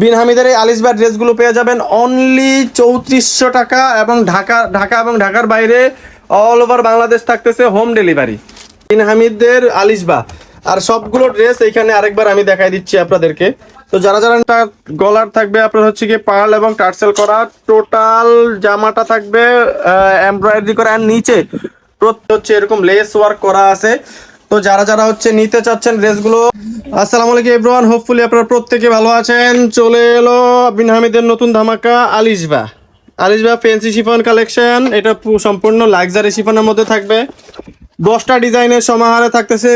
বিন হামিদের এই আলিসবার ড্রেসগুলো পেয়ে যাবেন অনলি চৌত্রিশশো টাকা এবং ঢাকা ঢাকা এবং ঢাকার বাইরে অল ওভার বাংলাদেশ থাকতেছে হোম ডেলিভারি বিন হামিদের আলিসবা আর সবগুলো ড্রেস এইখানে আরেকবার আমি দেখাই দিচ্ছি আপনাদেরকে। তো যারা যারা গলার থাকবে, আপনার হচ্ছে কি পার্ল এবং টার্সেল করা টোটাল জামাটা থাকবে এমব্রয়ডারি করা আর নিচে প্রত্যেক হচ্ছে এরকম লেস ওয়ার্ক করা আছে। তো যারা যারা হচ্ছে নিতে চাচ্ছেন ড্রেসগুলো আসসালামু আলাইকুম এভরিওয়ান হোপফুলি আপনারা প্রত্যেকে ভালো আছেন। চলে এলো বিন হামিদের নতুন ধামাকা Alishba. Alishba fancy chiffon collection এটা সম্পূর্ণ লাক্সারি শিফনের মধ্যে থাকবে। দশটা ডিজাইনের সমাহারে থাকতেছে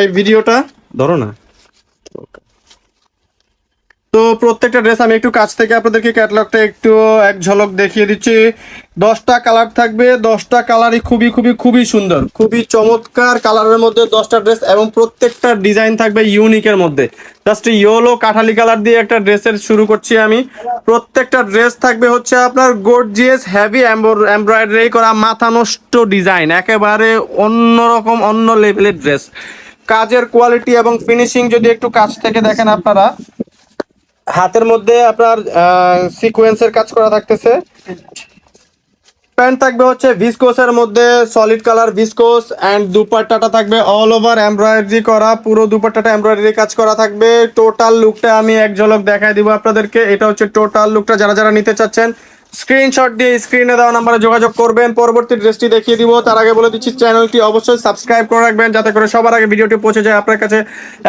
এই ভিডিওটা ধরো না। তো প্রত্যেকটা ড্রেস আমি একটু কাছ থেকে আপনাদেরকে ক্যাটালগটা একটু এক ঝলক দেখিয়ে দিচ্ছি। দশটা কালার থাকবে, দশটা কালারই খুবই খুবই খুবই সুন্দর, খুবই চমৎকার কালারের মধ্যে দশটা ড্রেস এবং প্রত্যেকটা ডিজাইন থাকবে ইউনিকের মধ্যে। জাস্ট ইয়েলো কাঠালি কালার দিয়ে একটা ড্রেসের শুরু করছি আমি। প্রত্যেকটা ড্রেস থাকবে হচ্ছে আপনার গোর্জিয়াস হেভি এমব্রয়ডারি করা মাথা নষ্ট ডিজাইন একেবারে অন্যরকম, অন্য লেভেলের ড্রেস কাজের কোয়ালিটি এবং ফিনিশিং যদি একটু কাছ থেকে দেখেন আপনারা হাতের মধ্যে আপনার সিকোয়েন্সের কাজ করা থাকতেছে। প্যান্ট থাকবে হচ্ছে ভিসকোসের মধ্যে সলিড কালার ভিসকোস অ্যান্ড দুপাট্টাটা থাকবে অল ওভার এমব্রয়ডারি করা, পুরো দুপাট্টাটা এমব্রয়ডারি কাজ করা থাকবে। টোটাল লুকটা আমি এক ঝলক দেখাই দিব আপনাদেরকে। এটা হচ্ছে টোটাল লুকটা যারা যারা নিতে চাচ্ছেন স্ক্রিনশট দিয়ে স্ক্রিনে দেওয়া নাম্বারে যোগাযোগ করবেন। পরবর্তী ড্রেসটি দেখিয়ে দিব। তার আগে বলে দিচ্ছি, চ্যানেলটি অবশ্যই সাবস্ক্রাইব করে রাখবেন, যাতে করে সবার আগে ভিডিওটি পৌঁছে যায় আপনার কাছে।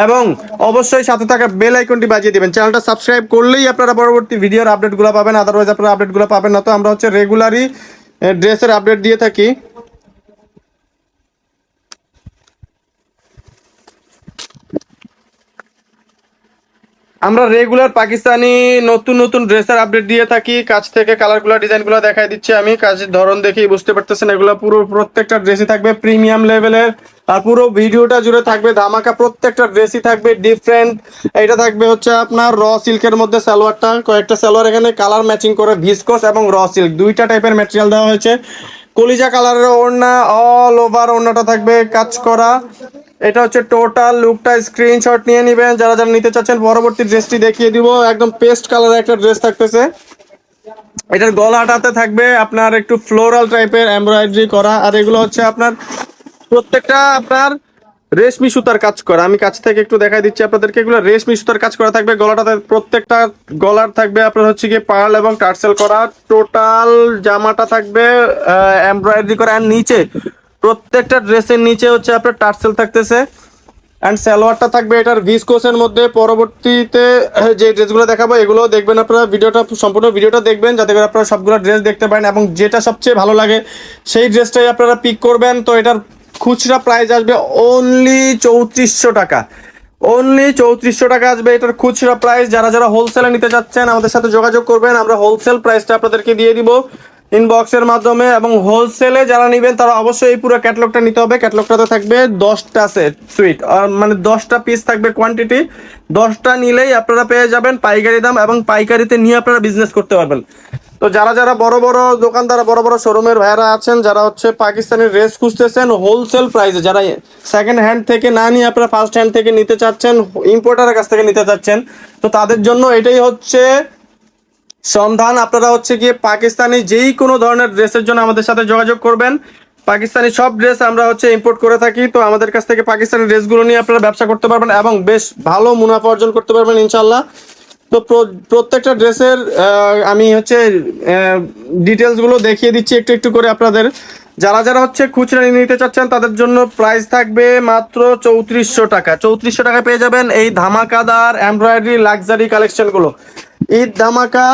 এবং অবশ্যই সাথে থাকা বেল আইকনটি বাজিয়ে দেবেন। চ্যানেলটা সাবস্ক্রাইব করলেই আপনারা পরবর্তী ভিডিওর আপডেটগুলো পাবেন। আদারওয়াইজ আপনারা আপডেটগুলো পাবেন না। তো আমরা হচ্ছে রেগুলারই ড্রেসের আপডেট দিয়ে থাকি। আমরা রেগুলার পাকিস্তানি নতুন নতুন ড্রেসের আপডেট দিয়ে থাকি। কাছ থেকে কালারগুলো ডিজাইনগুলো দেখাই দিচ্ছি আমি। কাজের ধরন দেখেই বুঝতে পারতেছেন, এগুলো পুরো প্রত্যেকটা ড্রেসই থাকবে প্রিমিয়াম লেভেলের আর পুরো ভিডিওটা জুড়ে থাকবে ধামাকা প্রত্যেকটা ড্রেসই থাকবে ডিফারেন্ট এটা থাকবে হচ্ছে আপনার র সিল্কের মধ্যে সালোয়ারটা। কয়েকটা সালোয়ার এখানে কালার ম্যাচিং করে ভিসকোস এবং র সিল্ক দুইটা টাইপের ম্যাটেরিয়াল দেওয়া হয়েছে। কলিজা কালারের ওড়না অল ওভার ওড়নাটা থাকবে কাজ করা। এটা হচ্ছে টোটাল লুকটা স্ক্রিনশট নিয়ে নেবেন। যারা যারা নিতে চাচ্ছেন, পরবর্তী ড্রেসটি দেখিয়ে দিব। একদম পেস্ট কালারের একটা ড্রেস থাকতেছে। এটার গলাটাতে থাকবে আপনার একটু ফ্লোরাল টাইপের এমব্রয়ডারি করা। আর এগুলো হচ্ছে আপনার প্রত্যেকটা আপনার রেশমি সুতার কাজ করা। আমি কাছ থেকে একটু দেখাই দিচ্ছি আপনাদেরকে। এগুলো রেশমি সুতার কাজ করা থাকবে। গলাটাতে প্রত্যেকটা গলার থাকবে আপনার হচ্ছে গিয়ে পার্ল এবং টার্সেল করা। টোটাল জামাটা থাকবে এমব্রয়ডারি করা। আর নিচে প্রত্যেকটা ড্রেসের নিচে হচ্ছে আপনার টার্সেল থাকতেছে। অ্যান্ড সালোয়ারটা থাকবে এটার ভিসকোসের মধ্যে। পরবর্তীতে যে ড্রেসগুলো দেখাবো এগুলো দেখবেন আপনারা। ভিডিওটা, সম্পূর্ণ ভিডিওটা দেখবেন, যাতে করে আপনারা সবগুলো ড্রেস দেখতে পারেন। এবং যেটা সবচেয়ে ভালো লাগে, সেই ড্রেসটাই আপনারা পিক করবেন। তো এটার খুচরা প্রাইস আসবে অনলি চৌত্রিশশো টাকা। অনলি চৌত্রিশশো টাকা আসবে এটার খুচরা প্রাইস যারা যারা হোলসেলে নিতে চাচ্ছেন, আমাদের সাথে যোগাযোগ করবেন। আমরা হোলসেল প্রাইসটা আপনাদেরকে দিয়ে দিব। ইনবক্সের মাধ্যমে এবং হোলসেলে যারা নেবেন, তারা অবশ্যই এই পুরো ক্যাটলগটা নিতে হবে। ক্যাটলগটাতে থাকবে দশটা সেট সুইট মানে দশটা পিস থাকবে কোয়ান্টিটি দশটা নিলেই আপনারা পেয়ে যাবেন পাইকারি দাম এবং পাইকারিতে নিয়ে আপনারা বিজনেস করতে পারবেন। তো যারা যারা বড় বড় দোকানদার, বড় বড় শোরুমের ভাইরা আছেন, যারা হচ্ছে পাকিস্তানের ড্রেস খুঁজতেছেন হোলসেল প্রাইসে যারা সেকেন্ড হ্যান্ড থেকে না নিয়ে আপনারা ফার্স্ট হ্যান্ড থেকে নিতে চাচ্ছেন ইম্পোর্টারের কাছ থেকে নিতে চাচ্ছেন, তো তাদের জন্য এটাই হচ্ছে সন্ধান আপনারা হচ্ছে গিয়ে পাকিস্তানি যেই কোনো ধরনের ড্রেসের জন্য আমাদের সাথে যোগাযোগ করবেন। পাকিস্তানি সব ড্রেস আমরা হচ্ছে ইম্পোর্ট করে থাকি, তো আমাদের কাছ থেকে পাকিস্তানি ড্রেসগুলো নিয়ে আপনারা ব্যবসা করতে পারবেন এবং বেশ ভালো মুনাফা অর্জন করতে পারবেন ইনশাল্লাহ তো প্রত্যেকটা ড্রেসের আমি হচ্ছে ডিটেলসগুলো দেখিয়ে দিচ্ছি একটু একটু করে আপনাদের। যারা যারা হচ্ছে খুচরা নিতে চাচ্ছেন, তাদের জন্য প্রাইস থাকবে মাত্র চৌত্রিশশো টাকা। চৌত্রিশশো টাকা পেয়ে যাবেন এই ধামাকাদার এমব্রয়ডারি লাক্সারি কালেকশনগুলো ঈদ ধামাকা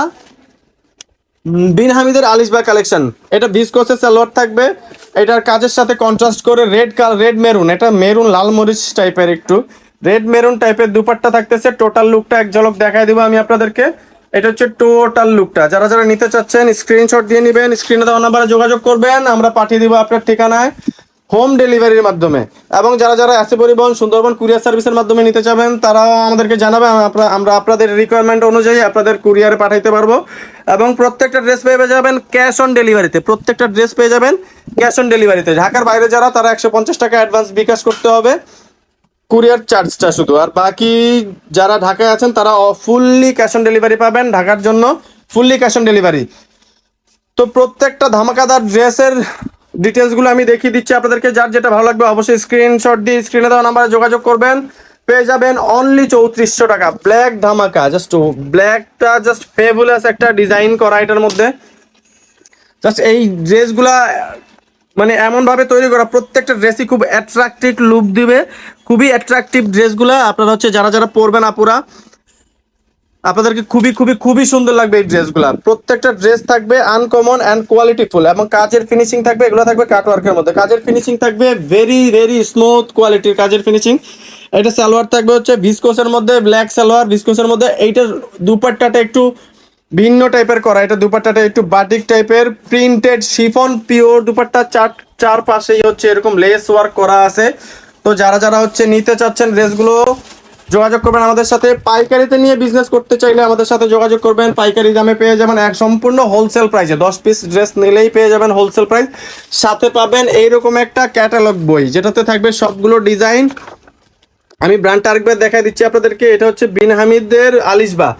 বিন হামিদের আলিশবা কালেকশন এটা ভিসকোসের সালোয়ার থাকবে। এটার কাজের সাথে কন্ট্রাস্ট করে রেড কাল রেড মেরুন এটা মেরুন লাল মরিচ টাইপের একটু। রেড মেরুন টাইপের দুপাট্টা থাকতেছে। টোটাল লুকটা এক ঝলক দেখায় দিব আমি আপনাদেরকে। এটা হচ্ছে টোটাল লুকটা যারা যারা নিতে চাচ্ছেন স্ক্রিনশট দিয়ে নেবেন স্ক্রিনে দেওয়া নাম্বারে যোগাযোগ করবেন। আমরা পাঠিয়ে দিব আপনার ঠিকানায়। হোম ডেলিভারির মাধ্যমে। এবং যারা যারা এসে পরিবহন, সুন্দরবন কুরিয়ার সার্ভিসের মাধ্যমে নিতে চাবেন, তারাও আমাদেরকে আমরা- আমরা আপনাদের রিকোয়ারমেন্ট অনুযায়ী আপনাদের কুরিয়ারে পাঠাইতে পারব। এবং প্রত্যেকটা ড্রেস পেয়ে যাবেন ক্যাশ অন ডেলিভারিতে প্রত্যেকটা ড্রেস পেয়ে যাবেন ক্যাশ অন ডেলিভারিতে ঢাকার বাইরে যারা, তারা একশো পঞ্চাশ টাকা অ্যাডভান্স বিকাশ করতে হবে। কুরিয়ার চার্জটা শুধু। আর বাকি যারা ঢাকায় আছেন, তারা ফুললি ক্যাশ অন ডেলিভারি পাবেন ঢাকার জন্য। ফুললি ক্যাশ অন ডেলিভারি তো প্রত্যেকটা ধামাকাদার ড্রেসের ডিটেলসগুলো আমি দেখিয়ে দিচ্ছি। আপনাদেরকে যার যেটা ভালো লাগবে অবশ্যই স্ক্রিনশট দিয়ে স্ক্রিনে দেওয়া নাম্বারে যোগাযোগ করবেন। পেয়ে যাবেন অনলি চৌত্রিশশো টাকা। ব্ল্যাক ধামাকা জাস্ট ব্ল্যাকটা জাস্ট ফেবুলাস একটা ডিজাইন করা এটার মধ্যে। জাস্ট এই ড্রেসগুলা মানে এমনভাবে তৈরি করা, প্রত্যেকটা ড্রেসই খুব অ্যাট্রাকটিভ লুক দিবে। খুবই অ্যাট্রাকটিভ ড্রেসগুলো আপনারা হচ্ছে যারা যারা পরবেন আপুরা আপনাদেরকে খুবই খুবই খুবই সুন্দর লাগবে এই ড্রেসগুলো। প্রত্যেকটা ড্রেস থাকবে আনকমন অ্যান্ড কোয়ালিটিফুল এবং কাজের ফিনিশিং থাকবে, এগুলো থাকবে কাটওয়ার্কের মধ্যে। কাজের ফিনিশিং থাকবে ভেরি ভেরি স্মুথ কোয়ালিটির কাজের ফিনিশিং এটা সালোয়ার থাকবে হচ্ছে ভিসকোসের মধ্যে ব্ল্যাক সালোয়ার ভিসকোসের মধ্যে। এইটার দুপাট্টাটা একটু ভিন্ন টাইপের করা। এটা দুপাট্টাটা একটু বাটিক টাইপের প্রিন্টেড শিফন পিওর দুপাট্টা চার, চারপাশেই হচ্ছে এরকম লেস ওয়ার্ক করা আছে। তো যারা যারা হচ্ছে নিতে চাচ্ছেন ড্রেসগুলো যোগাযোগ করবেন আমাদের সাথে। পাইকারিতে নিয়ে বিজনেস করতে চাইলে আমাদের সাথে যোগাযোগ করবেন। পাইকারি দামে পেয়ে যাবেন এক সম্পূর্ণ হোলসেল প্রাইসে দশ পিস ড্রেস নিলেই পেয়ে যাবেন হোলসেল প্রাইস সাথে পাবেন এইরকম একটা ক্যাটালগ বই, যেটাতে থাকবে সবগুলো ডিজাইন আমি ব্র্যান্ডটা আরেকবার দেখাই দিচ্ছি আপনাদেরকে। এটা হচ্ছে বিন হামিদের আলিশবা।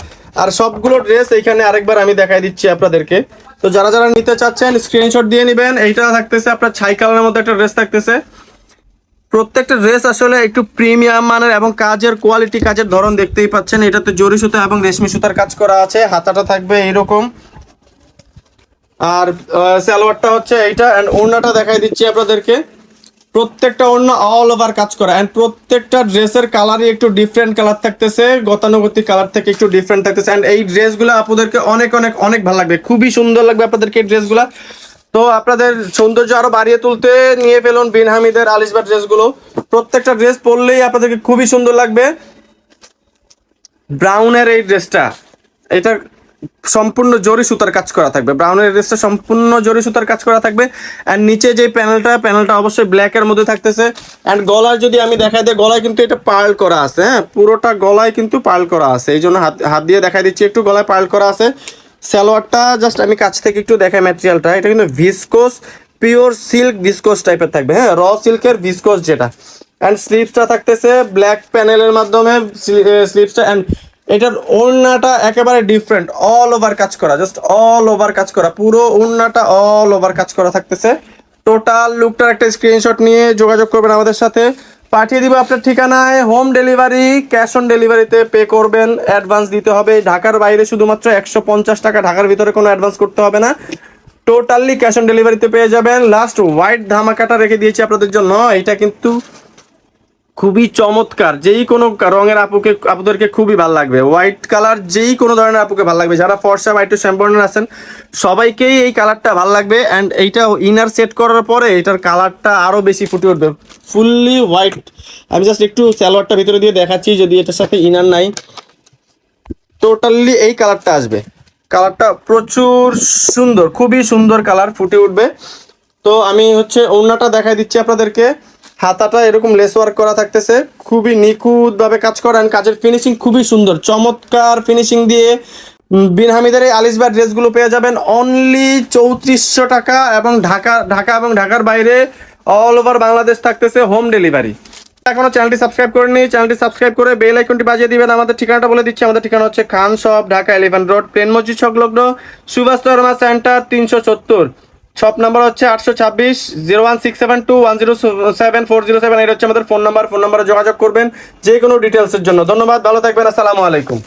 আর সবগুলো ড্রেস এইখানে আরেকবার আমি দেখাই দিচ্ছি আপনাদেরকে। তো যারা যারা নিতে চাচ্ছেন স্ক্রিনশট দিয়ে নেবেন। এইটা থাকতেছে আপনার ছাই কালারের মধ্যে একটা ড্রেস থাকতেছে। প্রত্যেকটা ড্রেস আসলে একটু প্রিমিয়াম মানের এবং কাজের কোয়ালিটি কাজের ধরন দেখতেই পাচ্ছেন। এটাতে জরি সুতা এবং রেশমি সুতার কাজ করা আছে। হাতাটা থাকবে এইরকম আর সালোয়ারটা হচ্ছে এইটা অ্যান্ড ওড়নাটা দেখাই দিচ্ছি আপনাদেরকে। প্রত্যেকটা ওড়না অল ওভার কাজ করা। অ্যান্ড প্রত্যেকটা ড্রেসের কালারই একটু ডিফারেন্ট কালার থাকতেছে। গতানুগতিক কালার থেকে একটু ডিফারেন্ট থাকতেছে। অ্যান্ড এই ড্রেসগুলো আপনাদেরকে অনেক অনেক অনেক ভালো লাগবে। খুবই সুন্দর লাগবে আপনাদেরকে এই ড্রেসগুলো তো আপনাদের সৌন্দর্য আরও বাড়িয়ে তুলতে নিয়ে ফেলুন বিন হামিদের আলিশবার ড্রেসগুলো। প্রত্যেকটা ড্রেস পরলেই আপনাদেরকে খুবই সুন্দর লাগবে। ব্রাউনের এই ড্রেসটা, এটা সম্পূর্ণ জরি সুতার কাজ করা থাকবে। ব্রাউনের ড্রেসটা সম্পূর্ণ জরি সুতার কাজ করা থাকবে। অ্যান্ড নিচে যে প্যানেলটা প্যানেলটা অবশ্যই ব্ল্যাকের মধ্যে থাকতেছে। অ্যান্ড গলার যদি আমি দেখাই দিই, গলায় কিন্তু এটা পার্ল করা আছে হ্যাঁ? পুরোটা গলায় কিন্তু পার্ল করা আছে। এই জন্য হাত হাত দিয়ে দেখাই দিচ্ছি, একটু গলায় পার্ল করা আছে। সালোয়ারটা জাস্ট আমি কাছ থেকে একটু দেখাই ম্যাটেরিয়ালটা এটা কিন্তু ভিসকোস পিওর সিল্ক ভিসকোস টাইপের থাকবে। হ্যাঁ র সিল্কের ভিসকোস যেটা। অ্যান্ড স্লিপসটা থাকতেছে ব্ল্যাক প্যানেলের মাধ্যমে স্লিপসটা অ্যান্ড এটার ওড়নাটা একেবারে ডিফারেন্ট অল ওভার কাজ করা জাস্ট অল ওভার কাজ করা। পুরো ওড়নাটা অল ওভার কাজ করা থাকতেছে। টোটাল লুকটার একটা স্ক্রিনশট নিয়ে যোগাযোগ করবেন আমাদের সাথে। পাঠিয়ে দিব আপনার ঠিকানায়। হোম ডেলিভারি ক্যাশ অন ডেলিভারিতে পে করবেন। অ্যাডভান্স দিতে হবে। ঢাকার বাইরে শুধুমাত্র একশো পঞ্চাশ টাকা ঢাকার ভিতরে কোনো অ্যাডভান্স করতে হবে না। টোটালি ক্যাশ অন ডেলিভারিতে পেয়ে যাবেন। লাস্ট হোয়াইট ধামাকাটা রেখে দিয়েছি আপনাদের জন্য। এটা কিন্তু খুবই চমৎকার, যেই কোনো রঙের আপুকে, আপুদেরকে খুবই ভালো লাগবে। হোয়াইট কালার যেই কোনো ধরনের আপুকে ভালো লাগবে। যারা ফর্সা হোয়াইট শ্যাম্পর্নার আছেন, সবাইকেই এই কালারটা ভালো লাগবে অ্যান্ড এইটা ইনার সেট করার পরে এটার কালারটা আরও বেশি ফুটে উঠবে। ফুললি হোয়াইট আমি জাস্ট একটু স্যালোয়ারটা ভিতরে দিয়ে দেখাচ্ছি, যদি এটার সাথে ইনার নাই। টোটালি এই কালারটা আসবে। কালারটা প্রচুর সুন্দর, খুবই সুন্দর কালার ফুটে উঠবে। তো আমি হচ্ছে ওড়নাটা দেখাই দিচ্ছি আপনাদেরকে। হাতাটা এরকম লেস ওয়ার্ক করা থাকতেছে। খুবই নিখুঁতভাবে কাজ করা and কাজের ফিনিশিং খুবই সুন্দর। চমৎকার ফিনিশিং দিয়ে বিন হামিদের এই আলিশবার ড্রেসগুলো পেয়ে যাবেন অনলি চৌত্রিশশো টাকা এবং ঢাকা ঢাকা এবং ঢাকার বাইরে অল ওভার বাংলাদেশ থাকতেছে হোম ডেলিভারি এখনও চ্যানেলটি সাবস্ক্রাইব করেনি চ্যানেলটি সাবস্ক্রাইব করে বেল আইকনটি বাজিয়ে দিবেন। আমাদের ঠিকানাটা বলে দিচ্ছি। আমাদের ঠিকানা হচ্ছে Khan shop, Dhaka eleven road plane মসজিদ সংলগ্ন সুভাষ ধর্মা সেন্টার তিনশো সত্তর। শপ নাম্বার হচ্ছে আটশো ছাব্বিশ, zero one six seven two one zero seven four zero seven. এটা হচ্ছে আমাদের ফোন নাম্বার। ফোন নাম্বারে যোগাযোগ করবেন যে কোনো ডিটেলসের জন্য। ধন্যবাদ, ভালো থাকবেন, আসসালামু আলাইকুম।